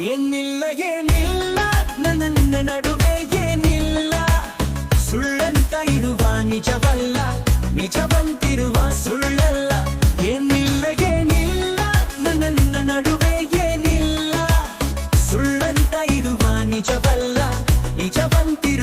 ಏನಿಲ್ಲ ಏನಿಲ್ಲ. ನನ್ನ ನಡುವೆ ಏನಿಲ್ಲ. ಸುಳ್ಳಂತ ಇರುವ ನಿಜವಲ್ಲ. ನಿಜವಂತಿರುವ ಸುಳ್ಳಲ್ಲ. ಏನಿಲ್ಲ ಏನಿಲ್ಲ. ನನ್ನ ನಡುವೆ ಏನಿಲ್ಲ. ಸುಳ್ಳಂತ ಇರುವ ನಿಜವಲ್ಲ. ನಿಜವಂತಿರುವ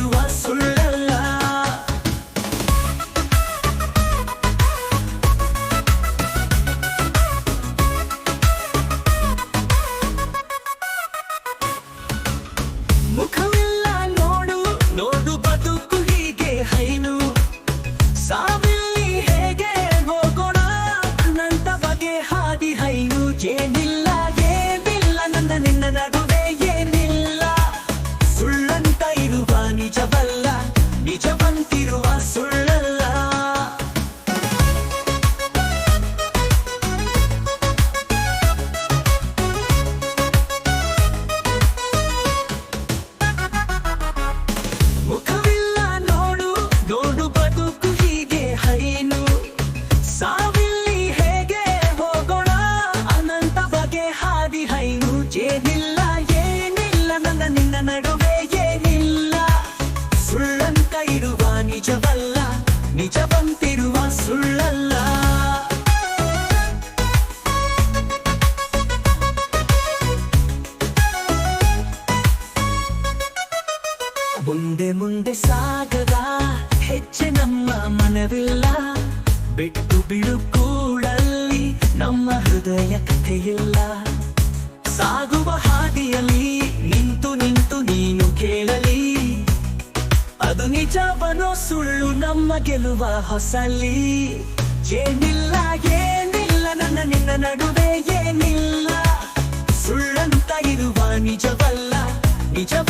Can ನಡುವೆ ಏನಿಲ್ಲ. ಸುಳ್ಳಂತ ಇರುವ ನಿಜವಲ್ಲ, ನಿಜವಂತಿರುವ ಸುಳ್ಳಲ್ಲ. ಮುಂದೆ ಮುಂದೆ ಸಾಗದ ಹೆಚ್ಚೆ ನಮ್ಮ ಮನವಿಲ್ಲ. ಬಿಟ್ಟು ಬಿಡು ನಮ್ಮ ಹೃದಯ ಸಾಗುವ ಹಾದಿಯಲ್ಲಿ ನಿಜವನೋ ಸುಳ್ಳು ನಮ್ಮ ಗೆಲುವ ಹೊಸಲಿ ಏನಿಲ್ಲ ಏನಿಲ್ಲ, ನನ್ನ ನಿನ್ನ ನಡುವೆ ಏನಿಲ್ಲ. ಸುಳ್ಳಂತ ಇರುವ ನಿಜವಲ್ಲ, ನಿಜವ